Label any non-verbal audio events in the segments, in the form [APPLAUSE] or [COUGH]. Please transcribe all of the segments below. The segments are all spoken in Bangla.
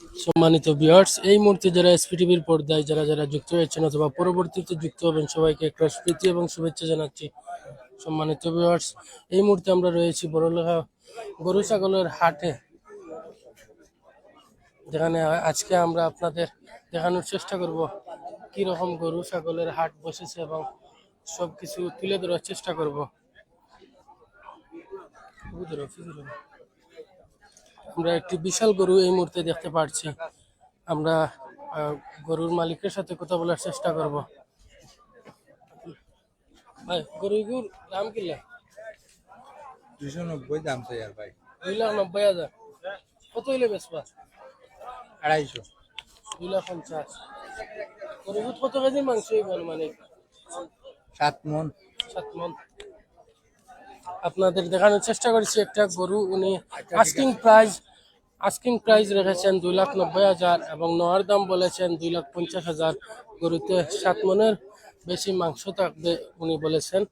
সম্মানিত ভিউয়ার্স এই মুহূর্তে যারা এসপিটিভির পর্দায় যারা যারা যুক্ত হয়েছেন অথবা পরবর্তীতে যুক্ত হবেন, সবাইকে একটা প্রীতি এবং শুভেচ্ছা জানাচ্ছি সম্মানিত ভিউয়ার্স এই মুহূর্তে আমরা রয়েছি বড়লেখা গরু ছাগলের হাটে যেখানে আজকে আমরা আপনাদের দেখানোর চেষ্টা করব কি রকম গরু ছাগলের হাট বসেছে এবং সবকিছু তুলে ধরার চেষ্টা করব। আমরা একটি বিশাল গরু এই মুহূর্তে দেখতে পাচ্ছি আমরা গরুর মালিকের সাথে কথা বলার চেষ্টা করব। ভাই গরুগুর দাম কিলা? দুশো নব্বই দাম চাই আর ভাই। দুই লাখ নব্বই হাজার। কত হইলে বেচবা? আড়াইশো। দুই লাখ পঞ্চাশ গরুগুর কত কেজি মাংস হইব মানে সাত মন। সাত মন। আপনাদের দেখানোর চেষ্টা করেছি একটা গরু উনি আস্কিং প্রাইস আস্কিং প্রাইস রেখেছেন দুই লাখ নব্বই হাজার এবং নোয়ার দাম বলেছেন দুই লাখ পঞ্চাশ হাজার। গরুতে সাত মনের বেশি মাংস থাকবে উনি বলেছেন।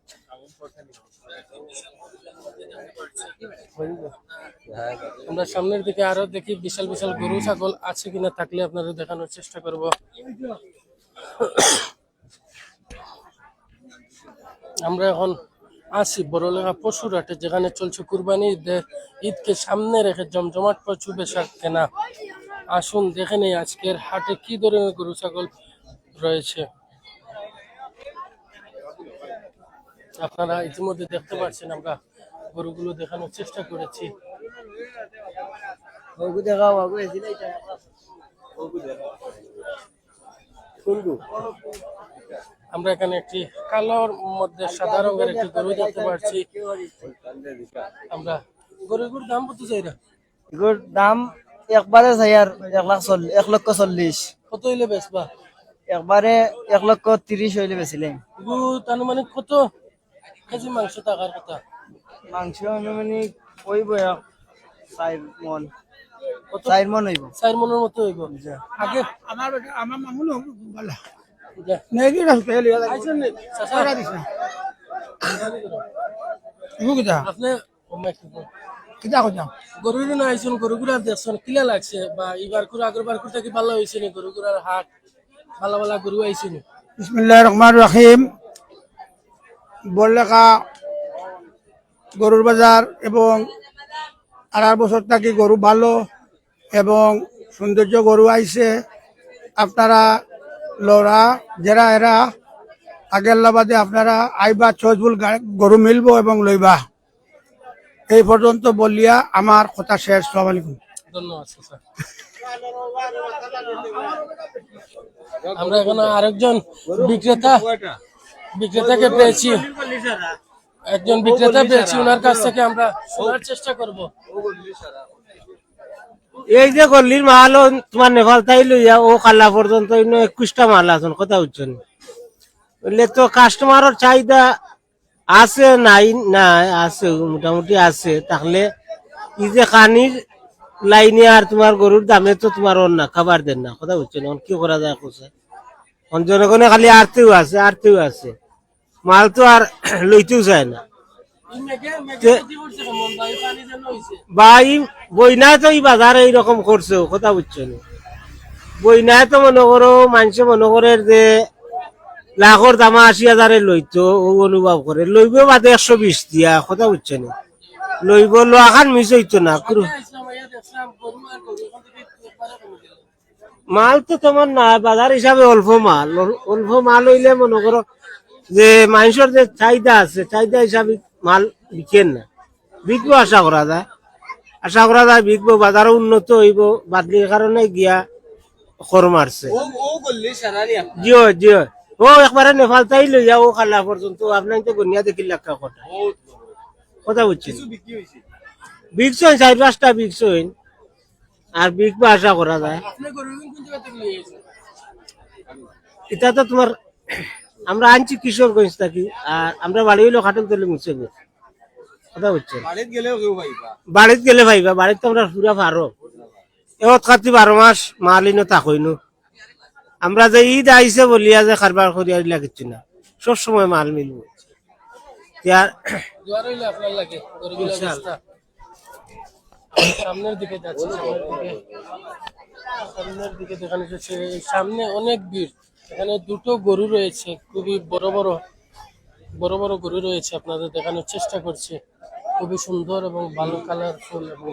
আমরা সামনের দিকে আরও দেখি, বিশাল বিশাল গরু, ছাগল আছে কিনা থাকলে আপনাদের দেখানোর চেষ্টা করব। আমরা এখন আছি বড়লেখা পশুর হাটে যেখানে চলছে কুরবানি ঈদে ঈদকে সামনে রেখে জমজমাট পশু বেশাক কেনা। আসুন দেখে নেই আজকের হাটে কি ধরনের গরু ছাগল রয়েছে। আপনারা ইতিমধ্যে দেখতে পাচ্ছেন আমরা গরুগুলো দেখানোর চেষ্টা করেছি। আমরা এখানে একটি কালোর মধ্যে সাদা রঙের একটি গরু দেখতে পাচ্ছি। আমরা গরুগুর দাম কত চাইরা এগুলোর দাম একবারে চাই আর এক লাখ চল্লিশ এক লক্ষ চল্লিশ। কত হইলে বেচবা? একবারে এক লক্ষ তিরিশ হইলে বেছিলেন এগু তানুমানিক কত? কেজি মাংস টাকার কথা। মাংস আনুমানিক হইব এক চার মন। চার মন হইব। চার মনের মতো হইব। আগে আমার আমার মামুন গরুর না? আইছেন গরুগুলা দেখছেন কিলা লাগছে? বা এবার করে আগের বার করতে কি ভালো হয়েছে নি? গরুগুলার হাট ভালো ভালো গরু আইছে নি? বিসমিল্লাহির রহমানির বললেখা গরুর বাজার এবং আড়াই বছর থাকি গরু ভালো এবং সৌন্দর্য গরু আইছে। আপনারা লড়া যারা এরা, আগের লাবাদে আপনারা আইবা চজবুল গরু মিলবো এবং লইবা। এই পর্যন্ত বলিয়া আমার কথা শেষ। সালাম আলাইকুম। আমরা এখন আরেকজন বিক্রেতা, বিক্রেতাকে পেয়েছি। একজন বিক্রেতা পেয়েছি, ওনার কাছ থেকে আমরা শোনার চেষ্টা করব। এই যে গল্লির মাল তোমার নেপাল তাই লইয়া, ও কালা পর্যন্ত একুশটা মাল আছে কথা বুঝছেন? বললে তো কাস্টমারের চাহিদা আছে, নাই না আছে, মোটামুটি আছে। তাহলে ই যে কানির লাইনে আর তোমার গরুর দামে তো তোমার অন্য খাবার দেন না, কথা বুঝছেন? এখন কি করা যায় কোথায় জনগণে খালি আরতেও আছে আরতেও আছে। মাল তো আর [CLEARS THROAT] লইতেও যায় না। ভাই বইনায় তো বাজার এইরকম করছে, কথা বুঝছ না। বইনায় তো মনে করো, মানুষে মনে করে যে লাখর দামা আশি হাজারে লইতো, ও অনুভব করে। লইব বাদে একশো বিশ দিয়া, কথা বুঝছ লইব লোয়া খান মিস হইতো না মাল তো তোমার না, বাজার হিসাবে অল্প মাল। অল্প মাল হইলে মনে করো যে মানুষের যে চাহিদা আছে, চাহিদা হিসাবে মাল বিকেন না। বিকবো আশা করা যায়। আশা করা যায় বিকবো বাজারও উন্নত হইব বাদলির কারণে গিয়া খর মারছে জিও জিও। ও একবারে নেপাল তাই লইয়া ও খালা পর্যন্ত আপনার তো গনিয়া দেখিল লাখা কথা। কথা বুঝছেন বিকছেন চার পাঁচটা বিকছেন আর বিকবো আশা করা যায়। এটা তো তোমার আমরা আনছি কিশোরগঞ্জ থাকি আর আমরা বাড়ি হইল খাটল তলে মুসিগঞ্জ কথা বুঝছেন বাড়িত গেলে ভাইবা বাড়িত তো আমরা পুরা পারো। এত খাতি বারো মাস মালিনো তাকইনো। আমরা যে ঈদ আইছে বলিয়া যে কারবার করিয়া লাগিচ্ছি না। সব সময় মাল মিলবো। সামনের দিকে যাচ্ছে সামনের দিকে। সামনের দিকে দেখানো যাচ্ছে সামনে অনেক ভিড়। এখানে দুটো গরু রয়েছে, খুবই বড় বড় বড় বড় গরু রয়েছে আপনাদের দেখানোর চেষ্টা করছি। খুবই সুন্দর এবং ভালো কালারফুল এবং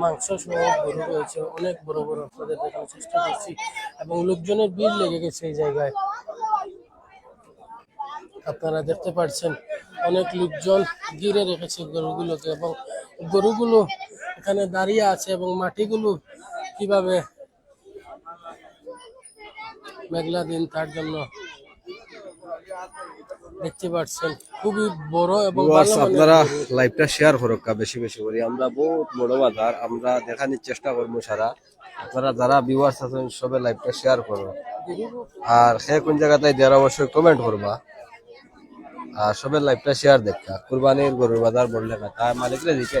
মাংস সহ গরু রয়েছে, অনেক বড় বড় আপনাদের দেখানোর চেষ্টা করছি এবং লোকজনের ভিড় লেগে গেছে এই জায়গায়। আপনারা দেখতে পাচ্ছেন, অনেক লোকজন ঘিরে রেখেছে গরুগুলোকে এবং গরুগুলো এখানে দাঁড়িয়ে আছে এবং মাটিগুলো কীভাবে মেঘলা দিন তার জন্য দেখতে পাচ্ছেন খুবই বড় এবং আপনারা। লাইভটা শেয়ার করুক বেশি বেশি করে। আমরা বহুত বড় বাজার আমরা দেখানোর চেষ্টা করব সারা। আপনারা যারা ভিউয়ার্স আছেন সবে লাইভটা শেয়ার করো। আর সে কোন জায়গাতে দেওয়ার অবশ্যই কমেন্ট করবা। আর সবে লাইভটা শেয়ার দেখা কুরবানির গরুর বাজার বললে কথা মালিকরে দিকে?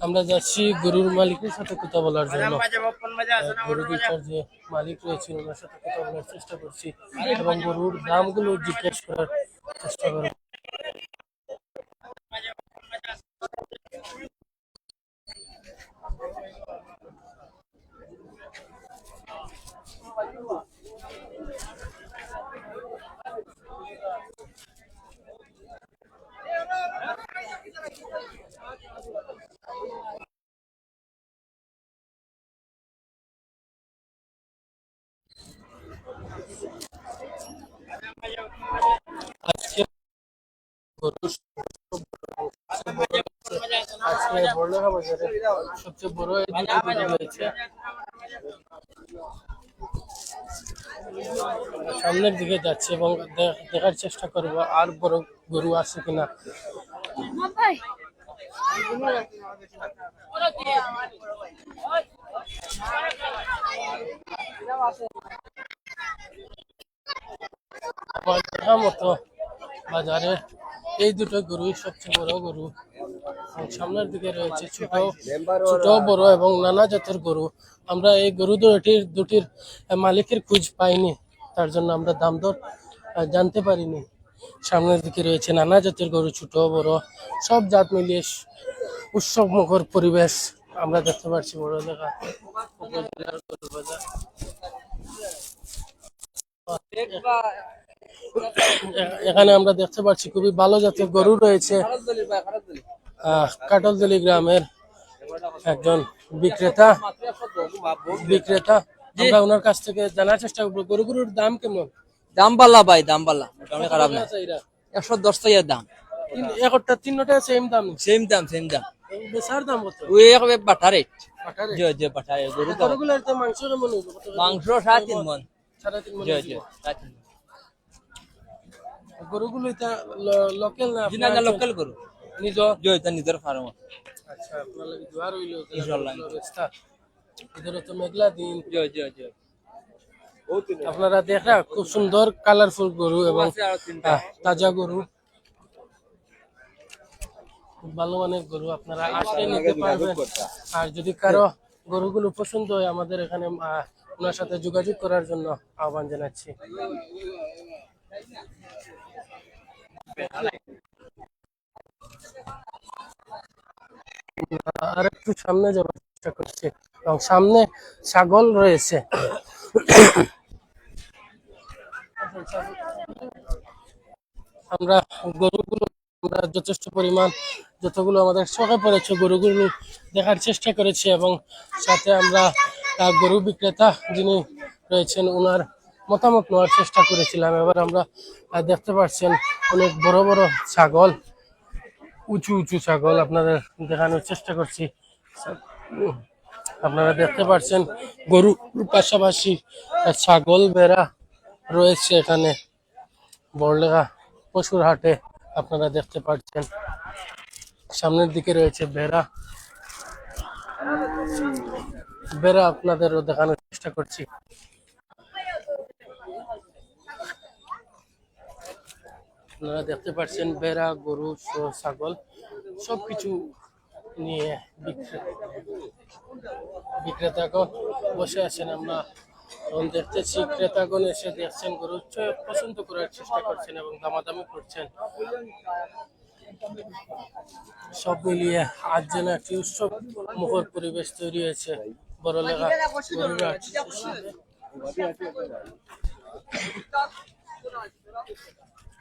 আমরা যাচ্ছি গরুর মালিকের সাথে কথা বলার জন্য। গরু দুইটার যে মালিক রয়েছে ওনার সাথে কথা বলার চেষ্টা করছি এবং গরুর দামগুলো জিজ্ঞেস করার চেষ্টা করব। সবচেয়ে বড় রয়েছে সামনের দিকে যাচ্ছে এবং দেখার চেষ্টা করব আর বড় গরু আছে কিনা। দেখা মতো বাজারে এই দুটো গরুই সবচেয়ে বড় গরু। এবং সামনের দিকে রয়েছে ছোট ছোট, বড় এবং নানা জাতের গরু। আমরা এই গরু দুটির দুটির মালিকের খোঁজ পাইনি, তার জন্য আমরা দাম দর জানতে পারিনি। সামনের দিকে রয়েছে নানা জাতের গরু, ছোট, বড়, সব জাত মিলিয়ে স- উৎসব মুখর পরিবেশ আমরা দেখতে পাচ্ছি বড় লেখা উপজেলার গরু বাজার। এখানে আমরা দেখতে পাচ্ছি খুবই ভালো জাতের গরু রয়েছে। আহ, কাটলতলি গ্রামের একজন বিক্রেতা। বিক্রেতা আমরা ওনার কাছ থেকে জানার চেষ্টা করব গরু গরুর দাম কেমন? দাম বালা ভাই দাম বালা মোটামুটি খারাপ না একশো দশ টাকার দাম। তিন- একটা তিনটা সেম দাম সেম দাম সেম দাম। কত? ওই গরু গরুগুলোর তো মাংস কেমন? মাংস সাড়ে তিন মন সাড়ে তিন মণ জয় হইব। জয় সাড়ে তিন মণ। গরুগুলো এটা লোকাল না জি না আপনার লোকাল গরু। নিজ? জয় তার নিজের ফার্ম আচ্ছা আপনার লাগে জোয়ার হইল ইনশাআল্লাহ। অবস্থা। তো মেঘলা দিন। জয় জয় জয় আপনারা দেখা খুব সুন্দর কালারফুল গরু এবং তাজা গরু। খুব ভালো মানের গরু আপনারা আসলে নিতে পারবেন। আর যদি কারও গরুগুলো পছন্দ হয় আমাদের এখানে ওনার সাথে যোগাযোগ করার জন্য আহ্বান জানাচ্ছি। আর একটু সামনে যাওয়ার চেষ্টা করছি, এবং সামনে ছাগল রয়েছে। আমরা গরুগুলো, আমরা যথেষ্ট পরিমাণ যতগুলো আমাদের চোখে পড়েছে গরুগুলো দেখার চেষ্টা করেছি, এবং সাথে আমরা গরু বিক্রেতা যিনি রয়েছেন ওনার মতামত নেওয়ার চেষ্টা করেছিলাম। এবার আমরা দেখতে পাচ্ছেন অনেক বড় বড় ছাগল, উঁচু উঁচু ছাগল আপনাদের দেখানোর চেষ্টা করছি। আপনারা দেখতে পাচ্ছেন গরু পাশাপাশি ছাগল বেড়া রয়েছে এখানে। বড়লেখা পশুর হাটে আপনারা দেখতে পাচ্ছেন। সামনের দিকে রয়েছে বেড়া। বেড়া আপনাদেরও দেখানোর চেষ্টা করছি। আপনারা দেখতে পাচ্ছেন বেড়া, গরু ছাগল সবকিছু নিয়ে বিক্রে বিক্রেতাগণ বসে আছেন। আমরা এখন দেখতেছি, ক্রেতাগণ এসে দেখছেন, গরু পছন্দ করার চেষ্টা করছেন এবং দামাদামি করছেন। সব মিলিয়ে আজ যেন একটি উৎসব, মুখর পরিবেশ তৈরি হয়েছে। বড় লেখা গরুরা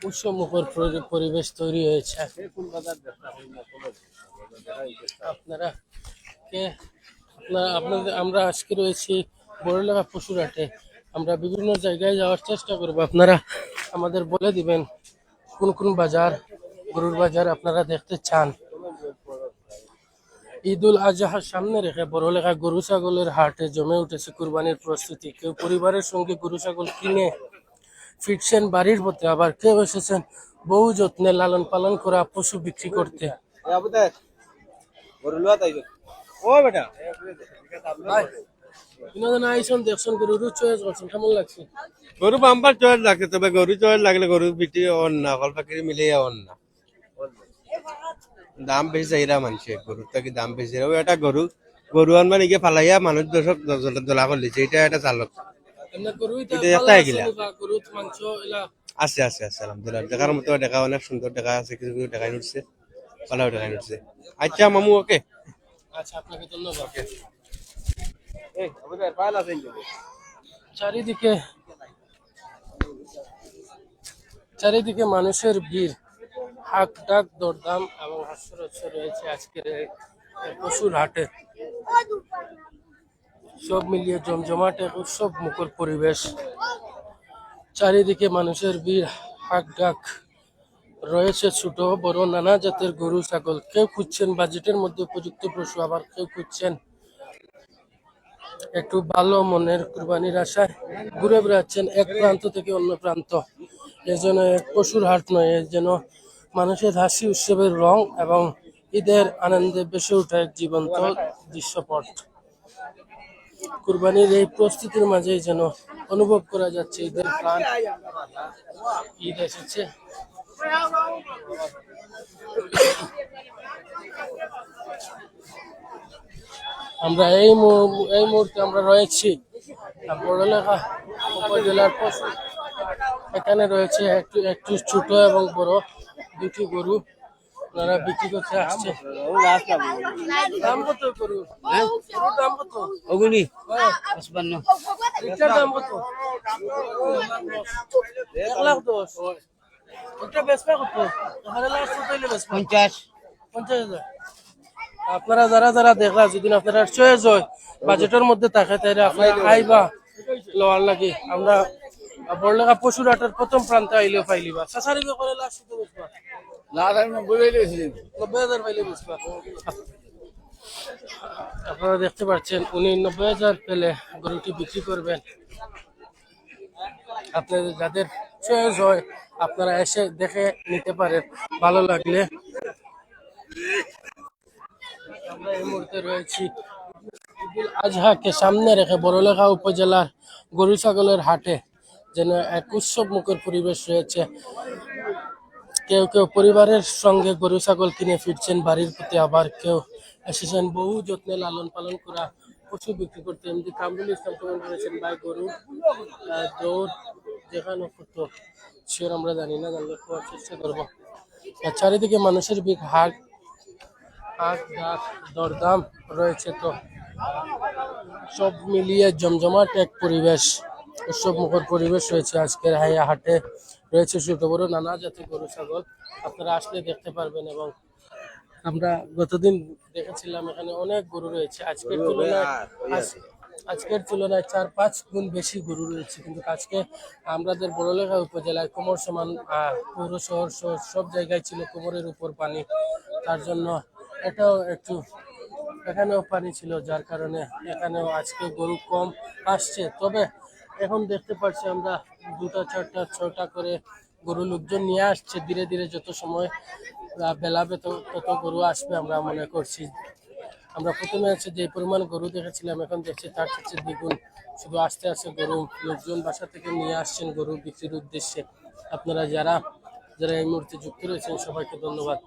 উৎসব মুখর পরি- পরিবেশ তৈরি হয়েছে। আপনারা কে? আপনারা আপনাদের আমরা আজকে রয়েছি বড়লেখা পশুর হাটে আমরা বিভিন্ন জায়গায় যাওয়ার চেষ্টা করব। আপনারা আমাদের বলে দিবেন কোন কোন বাজার গরুর বাজার আপনারা দেখতে চান। ঈদ উল আজহার সামনে রেখে বড়লেখা গরু ছাগলের হাটে জমে উঠেছে কুরবানির প্রস্তুতি। কেউ পরিবারের সঙ্গে গরু ছাগল কিনে ফিরছেন বাড়ির পথে, আবার কেউ এসেছেন বহু যত্নে লালন পালন করা পশু বিক্রি করতে। কেমন লাগছে? গরু বাম্পার চয়েস লাগছে তবে গরু চয়েস লাগলে গরু বিক্রি অন না ফল মিলিয়ে অন না দাম বেশি চাহিদা মানুষে গরুর থেকে দাম বেশি ও এটা গরু গরু আন মানে গিয়ে ফালাইয়া মানুষ দশক দোলা করলিছে এটা এটা চালক তো একটা আছে আছে আছে আলহামদুলিল্লাহ। দেখার মতো দেখা অনেক সুন্দর দেখা আছে কিছু কিছু দেখাই উঠছে। দেখাই উঠছে। আচ্ছা মামু ওকে আচ্ছা আপনাকে ধন্যবাদ। চারিদিকে চারিদিকে মানুষের ভিড় হাক ডাক দরদাম এবং সব মিলিয়ে জমজমাট উৎসব, মুখর পরিবেশ। চারিদিকে মানুষের ভিড় হাক ডাক রয়েছে ছোট, বড়, নানা জাতের গরু, ছাগল। কেউ খুঁজছেন বাজেটের মধ্যে উপযুক্ত পশু, আবার কেউ খুঁজছেন একটু ভালো মনের কুরবানির আশায়। ঘুরে বেড়াচ্ছেন এক প্রান্ত থেকে অন্য প্রান্ত। এ যেন পশুর হাট নয়, এ যেন মানুষের হাসি উৎসবের রং এবং ঈদের আনন্দে বেসে ওঠা এক জীবন্ত দৃশ্যপট। কুরবানির এই প্রস্তুতির মাঝেই যেন অনুভব করা যাচ্ছে ঈদের প্রাণ। ঈদ এসেছে। আমরা এই এই মুহূর্তে আমরা রয়েছি বড়লেখা উপজেলার এখানে রয়েছে একটু একটু ছোট এবং বড় দুটি গরু ওনারা বিক্রি করতে আসছে। দাম কত গরু? দাম কত? অগুনি। হ্যাঁ, পঁচপান্ন। এটার দাম কত? এক লাখ দশ। ওটা বেচবে কত? পঞ্চাশ। পঞ্চাশ হাজার। আপনারা যারা যারা দেখলা যদি আপনারা চয়েস হয় বাজেটের মধ্যে থাকে তাহলে আপনারা আইবা লওয়ার লাগে। আমরা বড়লেখা পশুর হাটের প্রথম প্রান্তে আইলেও পাইলিবা সাসারি করে লাস্ট কত বেচবা নব্বই হাজার পাইলে বেচবা আপনারা দেখতে পাচ্ছেন উনি নব্বই হাজার পেলে গরুটি বিক্রি করবেন। আপনাদের যাদের চয়েস হয় আপনারা এসে দেখে নিতে পারেন। ভালো লাগলে। আমরা এই মুহূর্তে রয়েছি ঈদুল আজহাকে সামনে রেখে বড়লেখা উপজেলার গরু ছাগলের হাটে। যেন এক উৎসব মুখর পরিবেশ রয়েছে। কেউ কেউ পরিবারের সঙ্গে গরু, ছাগল কিনে ফিরছেন, বাড়ির প্রতি আবার কেউ এসেছেন। বহু যত্নে লালন পালন করা পশু বিক্রি করতে এমনি কামরুল ইসলাম করেছেন, ভাই গরু দৌড়, যেখানে কত শিওর আমরা জানি না, জানলে খোয়ার চেষ্টা করব। চারিদিকে মানুষের ভিড়, হাট হাট ডাক দরদাম রয়েছে তো। সব মিলিয়ে জমজমাট এক পরিবেশ। উৎসব মুখর পরিবেশ রয়েছে আজকের হাইয়া হাটে। রয়েছে ছোট বড় নানা জাতের গরু ছাগল। আপনারা আসলে দেখতে পারবেন এবং আমরা গতদিন দেখেছিলাম এখানে অনেক গরু রয়েছে। আজকের তুলনায় আজকের তুলনায় চার পাঁচ গুণ বেশি গরু রয়েছে। কিন্তু আজকে আমাদের বড়লেখা উপজেলায় কোমর সমান পৌর শহর সব জায়গায় ছিল কোমরের উপর পানি। তার জন্য এটাও একটু এখানেও পানি ছিল যার কারণে এখানেও আজকে গরু কম আসছে। তবে এখন দেখতে পাচ্ছি আমরা দুটা, চারটা, ছটা করে গরু লোকজন নিয়ে আসছে। ধীরে ধীরে যত সময় বেলাবে তত গরু আসবে আমরা মনে করছি। আমরা প্রথমে আছে যে পরিমাণ গরু দেখেছিলাম, এখন দেখছি তার কাছে দ্বিগুণ। শুধু আস্তে আস্তে গরু লোকজন বাসা থেকে নিয়ে আসছেন গরু বিক্রির উদ্দেশ্যে। আপনারা যারা যারা এই মুহূর্তে যুক্ত রয়েছেন, সবাইকে ধন্যবাদ।